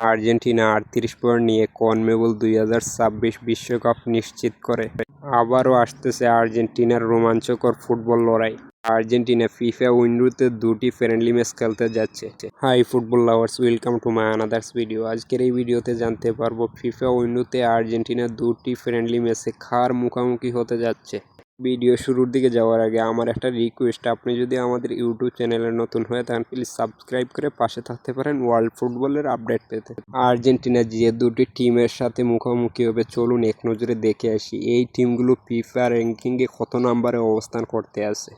Argentina আটত্রিশ point নিয়ে CONMEBOL দুই হাজার ছাব্বিশ বিশ্বকাপ নিশ্চিত করে। আবারও আসতেছে আর্জেন্টিনার রোমাঞ্চকর ফুটবল লড়াই। আর্জেন্টিনা ফিফা উইন্ডোতে দুটি ফ্রেন্ডলি ম্যাচ খেলতে যাচ্ছে। Hi football lovers welcome to my another's video আজকের এই ভিডিওতে জানতে পারব, ফিফা উইন্ডোতে আর্জেন্টিনা দুটি ফ্রেন্ডলি ম্যাচে খার মুখোমুখি হতে যাচ্ছে। ভিডিও শুরুর দিকে যাওয়ার আগে আমার একটা রিকোয়েস্ট আপনি যদি আমাদের ইউটিউব চ্যানেলে নতুন হয়ে থাকেন প্লিজ সাবস্ক্রাইব করে পাশে থাকতে পারেন ওয়ার্ল্ড ফুটবলের আপডেট পেতে। আর্জেন্টিনা যে দুটি টিমের সাথে মুখোমুখি হবে চলুন, এক নজরে দেখে আসি। এই টিমগুলো ফিফা র্যাঙ্কিংয়ে কত নম্বরে অবস্থান করতে আছে?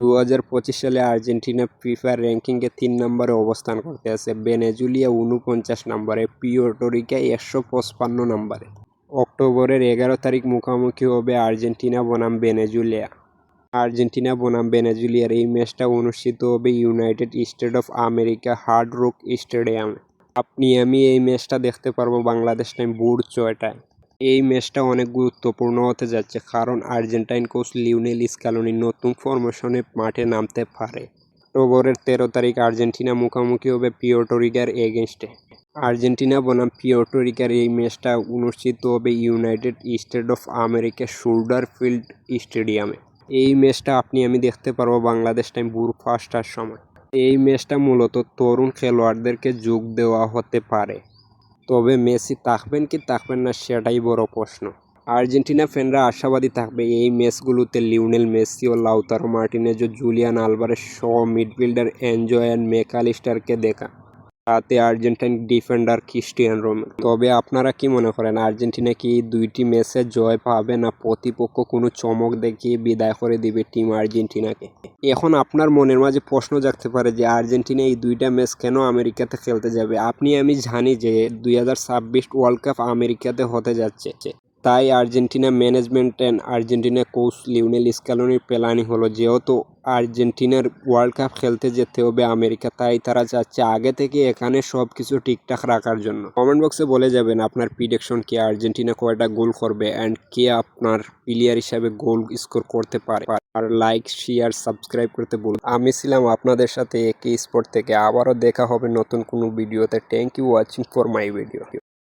দু হাজার পঁচিশ সালে আর্জেন্টিনা ফিফা র্যাঙ্কিংয়ে তিন নম্বরে অবস্থান করতে আছে। বেনেজুলিয়া উনপঞ্চাশ নম্বরে পিওটোরিকা একশো পঁচপান্ন নম্বরে। অক্টোবরের এগারো তারিখ মুখোমুখি হবে আর্জেন্টিনা বনাম বেনেজুলিয়া আর্জেন্টিনা বনাম বেনেজুলিয়ার এই ম্যাচটা অনুষ্ঠিত হবে United State of America Hard Rock স্টেডিয়ামে। আপনি, আমি এই ম্যাচটা দেখতে পারব বাংলাদেশ টাইম ভোর ছয়টায়। এই ম্যাচটা অনেক গুরুত্বপূর্ণ হতে যাচ্ছে কারণ আর্জেন্টাইন কোচ লিওনেল স্ক্যালোনি নতুন ফরমেশনে মাঠে নামতে পারে। অক্টোবরের তেরো তারিখ আর্জেন্টিনা মুখোমুখি হবে পিওটোরিকার এগেনস্টে আর্জেন্টিনা বনাম পিওটোরিকার এই ম্যাচটা অনুষ্ঠিত হবে United State of America Soldier Field স্টেডিয়ামে। এই ম্যাচটা আপনি, আমি দেখতে পারব বাংলাদেশ টাইম ভোর পাঁচটার সময়। এই ম্যাচটা মূলত তরুণ খেলোয়াড়দেরকে যোগ দেওয়া হতে পারে। তবে মেসি থাকবেন কি থাকবেন না সেটাই বড় প্রশ্ন। আর্জেন্টিনা ফ্যানরা আশাবাদী থাকবে এই ম্যাচগুলোতে লিওনেল মেসি ও লাউতারো মার্টিনেজ ও জুলিয়ান আলভারেস সহ মিডফিল্ডার এনজয় অ্যান্ড মেকালিস্টারকে দেখা। তাতে আর্জেন্টাইন ডিফেন্ডার ক্রিস্টিয়ান রোমে তবে আপনারা কি মনে করেন, আর্জেন্টিনা কি দুইটি ম্যাচে জয় পাবে না প্রতিপক্ষ কোনো চমক দেখিয়ে বিদায় করে দিবে টিম আর্জেন্টিনাকে? এখন আপনার মনের মাঝে প্রশ্ন জাগতে পারে যে আর্জেন্টিনা এই দুইটা ম্যাচ কেন আমেরিকাতে খেলতে যাবে? আপনি আমি জানি যে দুই হাজার ছাব্বিশ ওয়ার্ল্ড কাপ আমেরিকাতে হতে যাচ্ছে। তাই Argentina management and Argentina coach Lionel স্ক্যালোনির planning হলো, যেহেতু আর্জেন্টিনার ওয়ার্ল্ড কাপ খেলতে যেতে হবে আমেরিকা, তাই তারা চাচ্ছে আগে থেকে এখানে সব কিছু ঠিকঠাক রাখার জন্য। কমেন্ট বক্সে বলে যাবেন, আপনার প্রিডিকশন কি? আর্জেন্টিনা কয়টা গোল করবে অ্যান্ড কে আপনার প্লেয়ার হিসাবে গোল স্কোর করতে পারে? আর লাইক শেয়ার সাবস্ক্রাইব করতে বলুন আমি ছিলাম আপনাদের সাথে একই স্পোর্ট থেকে। আবারও দেখা হবে নতুন কোনো ভিডিওতে। Thank you watching for my video